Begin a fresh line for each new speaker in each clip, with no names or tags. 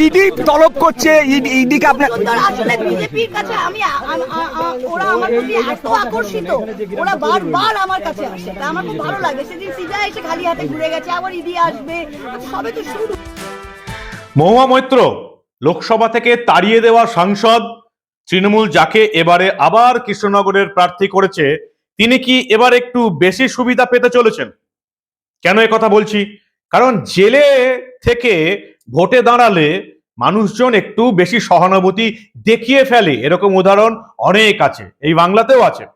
ED তলব করছে ইডিকে আপনার
আসলে বিজেপির কাছে আমি ওরা আমার প্রতি এত আকর্ষিত ওরা বারবার আমার কাছে আসে। তা আমার খুব ভালো লাগে। সেদিন সিজা এসে খালি হাতে ঘুরে গেছে আবার ইডি আসবে। সবে তো শুরু।
মহুয়া মৈত্র লোকসভা থেকে তাড়িয়ে দেওয়া সাংসদ তৃণমূল যাকে এবারে আবার কৃষ্ণনগরের প্রার্থী করেছে তিনি কি এবার একটু বেশি সুবিধা পেতে চলেছেন? কেন এ কথা বলছি? কারণ জেলে থেকে ভোটে দাঁড়ালে মানুষজন একটু বেশি সহানুভূতি দেখিয়ে ফেলে। এরকম উদাহরণ অনেক আছে, এই বাংলাতেও আছে।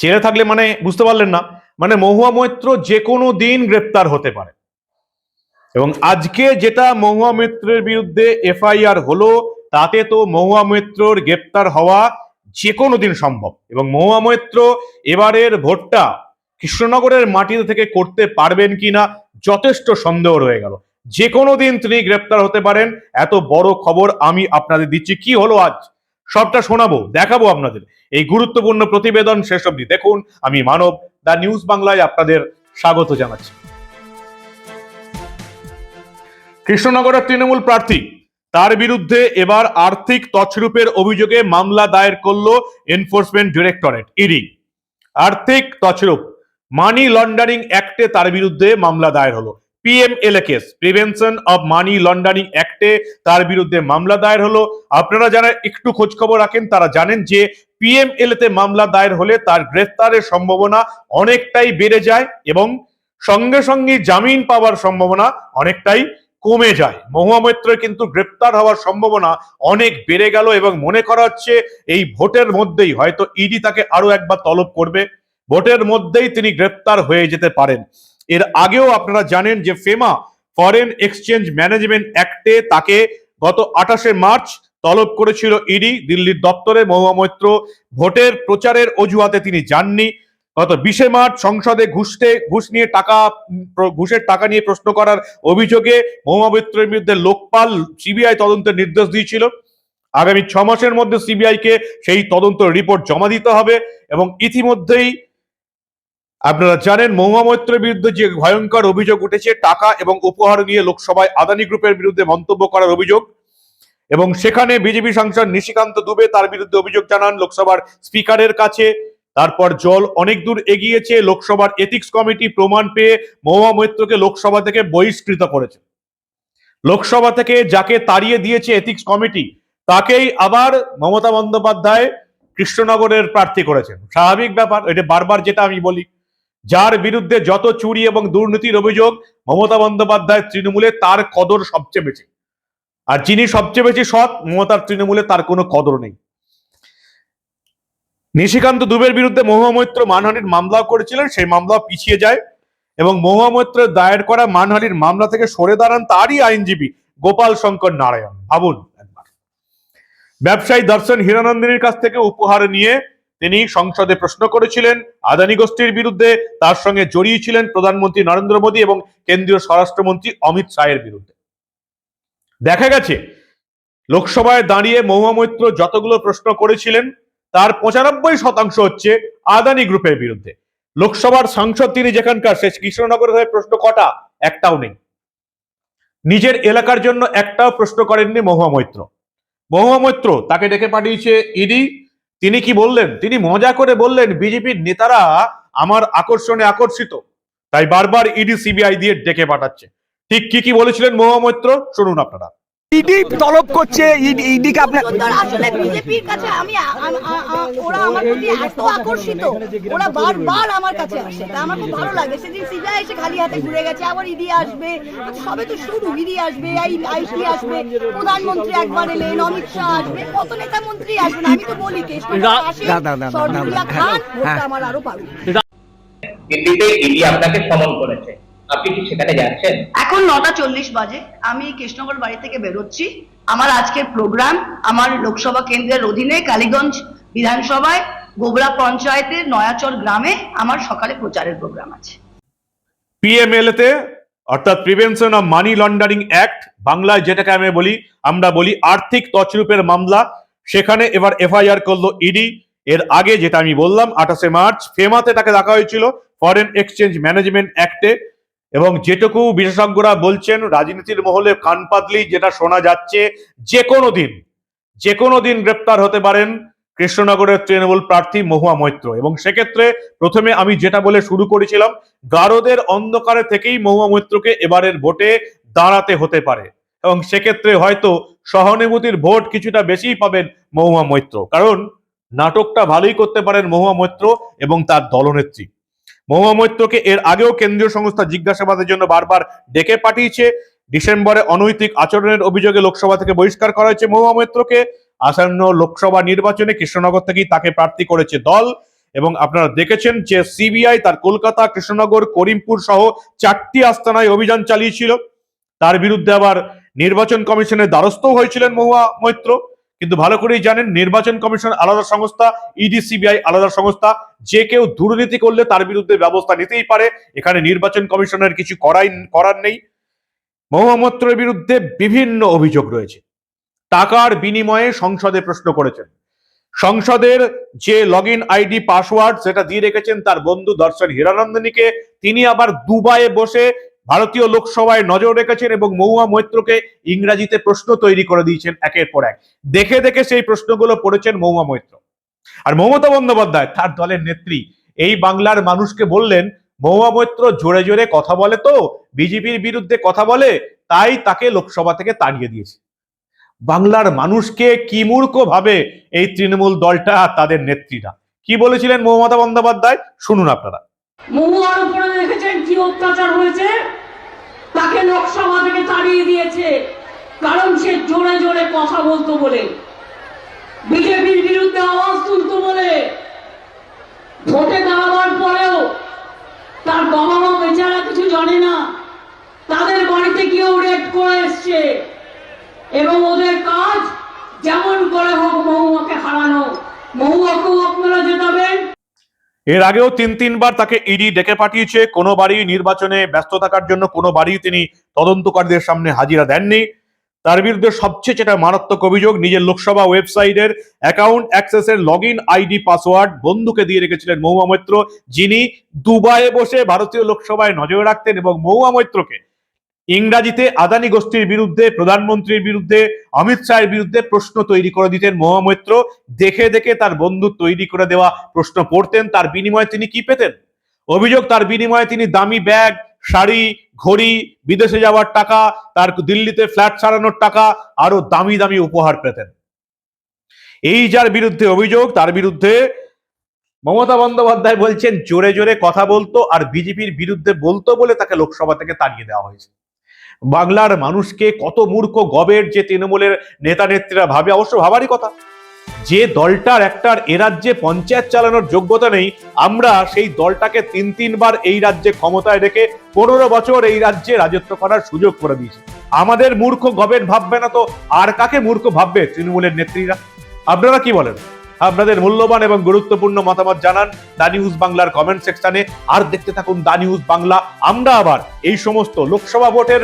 জেলে থাকলে মানে বুঝতে পারলেন না মানে মহুয়া মৈত্র যে কোনো দিন গ্রেপ্তার হতে পারে। এবং আজকে যেটা মহুয়া মৈত্রের বিরুদ্ধে এফআইআর হলো, তাতে তো মহুয়া মৈত্রর গ্রেপ্তার হওয়া যে কোনো দিন সম্ভব। এবং মহুয়া মৈত্র এবারের ভোটটা কৃষ্ণনগরের মাটিতে থেকে করতে পারবেন কিনা যথেষ্ট সন্দেহ রয়ে গেল। যে কোনো দিন তিনি গ্রেপ্তার হতে পারেন। এত বড় খবর আমি আপনাদের দিচ্ছি। কি হলো আজ? সবটা শোনাবো, দেখাবো আপনাদের। এই গুরুত্বপূর্ণ প্রতিবেদন শেষ অবধি দেখুন। আমি মানব দা নিউজ বাংলায় আপনাদের স্বাগত জানাচ্ছি। কৃষ্ণনগরের তৃণমূল প্রার্থী, তার বিরুদ্ধে এবার আর্থিক তছরূপের অভিযোগে মামলা দায়ের করল এনফোর্সমেন্ট ডিরেক্টরেট, ইডি। আর্থিক তছরূপ, মানি লন্ডারিং অ্যাক্টে তার বিরুদ্ধে মামলা দায়ের হলো। PMLA case prevention of money laundering অ্যাক্টে তার বিরুদ্ধে মামলা দায়ের হলো। আপনারা যারা একটু খোঁজ খবর রাখেন, তারা জানেন যে পিএমএলএ তে মামলা দায়ের হলে তার গ্রেফতারের সম্ভাবনা অনেকটাই বেড়ে যায় এবং সঙ্গে সঙ্গে জামিন পাওয়ার সম্ভাবনা অনেকটাই কমে যায়। মহুয়া মৈত্রের কিন্তু গ্রেপ্তার হওয়ার সম্ভাবনা অনেক বেড়ে গেল এবং মনে করা হচ্ছে এই ভোটের মধ্যেই হয়তো ইডি তাকে আরও একবার তলব করবে। ভোটের মধ্যেই তিনি গ্রেপ্তার হয়ে যেতে পারেন। এর আগেও আপনারা জানেন যে ফেমা ফরেন এক্সচেঞ্জ ম্যানেজমেন্ট অ্যাক্টে তাকে গত আঠাশে মার্চ তলব করেছিল ইডি দিল্লির দপ্তরে মহুয়া মৈত্র। ভোটের প্রচারের অজুহাতে তিনি যাননি। গত বিশে মার্চ সংসদে ঘুষতে, ঘুষ নিয়ে টাকা ঘুষের টাকা নিয়ে প্রশ্ন করার অভিযোগে মহুয়া মৈত্রের বিরুদ্ধে লোকপাল সিবিআই তদন্তের নির্দেশ দিয়েছিল। আগামী ছ মাসের মধ্যে সিবিআই কে সেই তদন্ত রিপোর্ট জমা দিতে হবে এবং ইতিমধ্যেই আপনারা জানেন মহুয়া মৈত্রের বিরুদ্ধে যে ভয়ঙ্কর অভিযোগ উঠেছে, টাকা এবং উপহার নিয়ে লোকসভায় আদানি গ্রুপের বিরুদ্ধে মন্তব্য করার অভিযোগ। এবং সেখানে বিজেপি সাংসদ নিশিকান্ত দুবে তার বিরুদ্ধে অভিযোগ জানান, লোকসভার স্পিকারের কাছে। তারপর জল অনেক দূর এগিয়েছে, লোকসভার এথিক্স কমিটি প্রমাণ পেয়ে মহুয়া মৈত্রকে লোকসভা থেকে বহিষ্কৃত করেছে। লোকসভা থেকে যাকে তাড়িয়ে দিয়েছে এথিক্স কমিটি তাকেই আবার মমতা বন্দ্যোপাধ্যায় কৃষ্ণনগরের প্রার্থী করেছেন। স্বাভাবিক ব্যাপার, এটা বারবার যেটা আমি বলি। যার বিরুদ্ধে যত চুরি এবং দুর্নীতির অভিযোগ মমতা বন্দ্যোপাধ্যায় তৃণমূলে তার কদর সবচেয়ে বেশি। আর যিনি সবচেয়ে বেশি সৎ, মমতার তৃণমূলে তার কোনো কদর নেই। নিশিকান্ত দুবের বিরুদ্ধে মহুয়া মৈত্র মানহানির মামলাও করেছিলেন, সেই মামলা পিছিয়ে যায় এবং মহুয়া মৈত্রের দায়ের করা মানহানির মামলা থেকে সরে দাঁড়ান তারই আইনজীবী গোপাল শঙ্কর নারায়ণ। ভাবুন ব্যবসায়ী দর্শন হীরানন্দিনীর কাছ থেকে উপহার নিয়ে তিনি সংসদে প্রশ্ন করেছিলেন, আদানি গোষ্ঠীর বিরুদ্ধে, তার সঙ্গে জড়িয়ে ছিলেন প্রধানমন্ত্রী নরেন্দ্র মোদী এবং কেন্দ্রীয় স্বরাষ্ট্রমন্ত্রী অমিত শাহের বিরুদ্ধে। দেখা গেছে, লোকসভায় দাঁড়িয়ে মহুয়া মৈত্র যতগুলো প্রশ্ন করেছিলেন, তার পঁচানব্বই শতাংশ হচ্ছে আদানি গ্রুপের বিরুদ্ধে। লোকসভার সাংসদ তিনি যেখানকার শেষ কৃষ্ণনগর হয়ে প্রশ্ন কটা? একটাও নেই। নিজের এলাকার জন্য একটাও প্রশ্ন করেননি মহুয়া মৈত্র। মহুয়া মৈত্র তাকে ডেকে পাঠিয়েছে ইডি তিনি কি বললেন? তিনি মজা করে বললেন, বিজেপির নেতারা আমার আকর্ষণে আকর্ষিত। তাই বারবার ইডি, সিবিআই দিয়ে ডেকে পাঠাচ্ছে। ঠিক কি কি বলেছিলেন মহামৈত্র শুনুন আপনারা।
ইডি তলব করছে ইডিকে আপনার
আসলে বিজেপির কাছে আমি ওরা আমার প্রতি এত আকর্ষিত ওরা বারবার আমার কাছে আসে তা আমার খুব ভালো লাগে। সেদিন সিজা এসে খালি হাতে ঘুরে গেছে আবার ইডি আসবে সবে তো শুরু ইডি আসবে আইটি আসবে প্রধানমন্ত্রী একবার এলেন অমিত শাহ আসবে কত নেতা মন্ত্রী আসবেন আমি তো বলি। আমার আরও পাবে।
দিল্লিতে ইডি আপনাকে সমন করেছে। আপনি কি সেখানে যাচ্ছেন?
এখন নটা চল্লিশ বাজে। আমি কৃষ্ণগর বাড়ি থেকে বেরোচ্ছি। আমার আজকের প্রোগ্রাম আমার লোকসভা কেন্দ্রের অধীনে কালীগঞ্জ বিধানসভায় গোবরা পঞ্চায়েতের নয়াচর গ্রামে আমার সকালে প্রচারের প্রোগ্রাম আছে।
পিএমএলএ তে অর্থাৎ prevention of money laundering act বাংলায় যেটাকে আমি বলি আমরা বলি আর্থিক তছরূপের মামলা। সেখানে এবার এফআইআর করল ইডি এর আগে যেটা আমি বললাম আঠাশে মার্চ ফেমাতে তাকে রাখা হয়েছিল ফরেন এক্সচেঞ্জ ম্যানেজমেন্ট অ্যাক্টে এবং যেটুকু বিশেষজ্ঞরা বলছেন, রাজনীতির মহলে কান পাতলি যেটা শোনা যাচ্ছে, যে কোনো দিন, যে কোনো দিন গ্রেপ্তার হতে পারেন কৃষ্ণনগরের তৃণমূল প্রার্থী মহুয়া মৈত্র। এবং সেক্ষেত্রে প্রথমে আমি যেটা বলে শুরু করেছিলাম, গারদের অন্ধকারে থেকেই মহুয়া মৈত্রকে এবারের ভোটে দাঁড়াতে হতে পারে। এবং সেক্ষেত্রে হয়তো সহানুভূতির ভোট কিছুটা বেশিই পাবেন মহুয়া মৈত্র। কারণ নাটকটা ভালোই করতে পারেন মহুয়া মৈত্র এবং তার দলনেত্রী। মহুয়া মৈত্রকে এর আগেও কেন্দ্রীয় সংস্থা জিজ্ঞাসাবাদের জন্য বারবার ডেকে পাঠিয়েছে। ডিসেম্বরে অনৈতিক আচরণের অভিযোগে লোকসভা থেকে বহিষ্কার করা হয়েছে মহুয়া মৈত্রকে আসন্ন লোকসভা নির্বাচনে কৃষ্ণনগর থেকেই তাকে প্রার্থী করেছে দল। এবং আপনারা দেখেছেন যে সিবিআই তার কলকাতা, কৃষ্ণনগর, করিমপুর সহ চারটি আস্তানায় অভিযান চালিয়েছিল। তার বিরুদ্ধে আবার নির্বাচন কমিশনের দ্বারস্থও হয়েছিলেন মহুয়া মৈত্র কিন্তু ভালো করেই জানেন, নির্বাচন কমিশন আলাদা সংস্থা ইডি সিবিআই আলাদা সংস্থা, যে কেউ দুর্নীতি করলে তার বিরুদ্ধে ব্যবস্থা নিতেই পারে। এখানে নির্বাচন কমিশনের কিছু করাই, করার নেই। মহুয়া মৈত্রের বিরুদ্ধে বিভিন্ন অভিযোগ রয়েছে। টাকার বিনিময়ে সংসদে প্রশ্ন করেছেন। সংসদের যে লগ আইডি পাসওয়ার্ড, সেটা দিয়ে রেখেছেন তার বন্ধু দর্শন হীরানন্দনীকে। তিনি আবার দুবাইয়ে বসে ভারতীয় লোকসভায় নজর রেখেছেন এবং মহুয়া মৈত্রকে ইংরাজিতে প্রশ্ন তৈরি করে দিয়েছেন একের পর এক। দেখে দেখে সেই প্রশ্নগুলো পড়েছেন মহুয়া মৈত্র। আর মমতা বন্দ্যোপাধ্যায়, তার দলের নেত্রী, এই বাংলার মানুষকে বললেন, মহুয়া মৈত্র জোরে জোরে কথা বলে তো, বিজেপির বিরুদ্ধে কথা বলে, তাই তাকে লোকসভা থেকে তাড়িয়ে দিয়েছে। বাংলার মানুষকে কি মূর্খ ভাবে এই তৃণমূল দলটা, তাদের নেত্রীরা? কি বলেছিলেন মমতা বন্দ্যোপাধ্যায়? শুনুন আপনারা।
মহুয়ার উপরে অত্যাচার হয়েছে, তাকে লোকসভা থেকে তাড়িয়ে দিয়েছে, কারণ সে জোরে জোরে কথা বলতো বলে। বিজেপির বিরুদ্ধে আওয়াজ তুলতো বলে। ভোটে দাঁড়াবার পরেও তার বাবা মা বেচারা কিছু জানে না। তাদের বাড়িতে গিয়েও রেড করে এসছে। এবং ওদের কাজ যেমন করে হোক, মহুয়াকে হারানো। মহুয়াকেও
এর আগেও তিন, তিনবার তাকে ইডি ডেকে পাঠিয়েছে। কোনো বাড়ি নির্বাচনে ব্যস্ত থাকার জন্য কোনো বাড়ি তিনি তদন্তকারীদের সামনে হাজিরা দেননি। তার বিরুদ্ধে সবচেয়ে যেটা মারাত্মক অভিযোগ, নিজের লোকসভা ওয়েবসাইটের অ্যাকাউন্ট অ্যাক্সেসের লগ ইন আইডি পাসওয়ার্ড বন্ধুকে দিয়ে রেখেছিলেন মৌমা মৈত্র, যিনি দুবাইয়ে বসে ভারতীয় লোকসভায় নজরে রাখতেন এবং মৌমা মৈত্রকে ইংরাজিতে আদানি গোষ্ঠীর বিরুদ্ধে, প্রধানমন্ত্রীর বিরুদ্ধে, অমিত শাহের বিরুদ্ধে প্রশ্ন তৈরি করে দিতেন মহুয়া মৈত্র দেখে দেখে তার বন্ধু তৈরি করে দেওয়া প্রশ্ন পড়তেন, তার বিনিময়ে তিনি কি পেতেন? অভিযোগ, তার বিনিময়ে তিনি দামি ব্যাগ, শাড়ি, ঘড়ি, বিদেশে যাওয়ার টাকা, তার দিল্লিতে ফ্ল্যাট সারানোর টাকা আরও দামি দামি উপহার পেতেন। এই যার বিরুদ্ধে অভিযোগ, তার বিরুদ্ধে মমতা বন্দ্যোপাধ্যায় বলছেন, জোরে জোরে কথা বলতো আর বিজেপির বিরুদ্ধে বলতো বলে তাকে লোকসভা থেকে তাড়িয়ে দেওয়া হয়েছে। বাংলার মানুষকে কত মূর্খ গবের যে তৃণমূলের নেতা নেত্রীরা ভাবে, অবশ্য ভাবারই কথা। যে দলটার একটার এ রাজ্যে পঞ্চায়েত চালানোর যোগ্যতা নেই, আমরা সেই দলটাকে তিন তিনবার এই রাজ্যে ক্ষমতায় রেখে পনেরো বছর এই রাজ্যে রাজত্ব করার সুযোগ করে দিয়েছি। আমাদের মূর্খ গবের ভাববে না তো, আর কাকে মূর্খ ভাববে তৃণমূলের নেত্রীরা? আপনারা কি বলেন? আপনাদের মূল্যবান এবং গুরুত্বপূর্ণ মতামত জানান দা নিউজ বাংলার কমেন্ট সেকশনে। আর দেখতে থাকুন দা নিউজ বাংলা। আমরা আবার এই সমস্ত লোকসভা ভোটের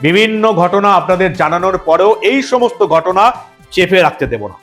বিভিন্ন ঘটনা আপনাদের জানানোর পরেও এই সমস্ত ঘটনা চেপে রাখতে দেব না।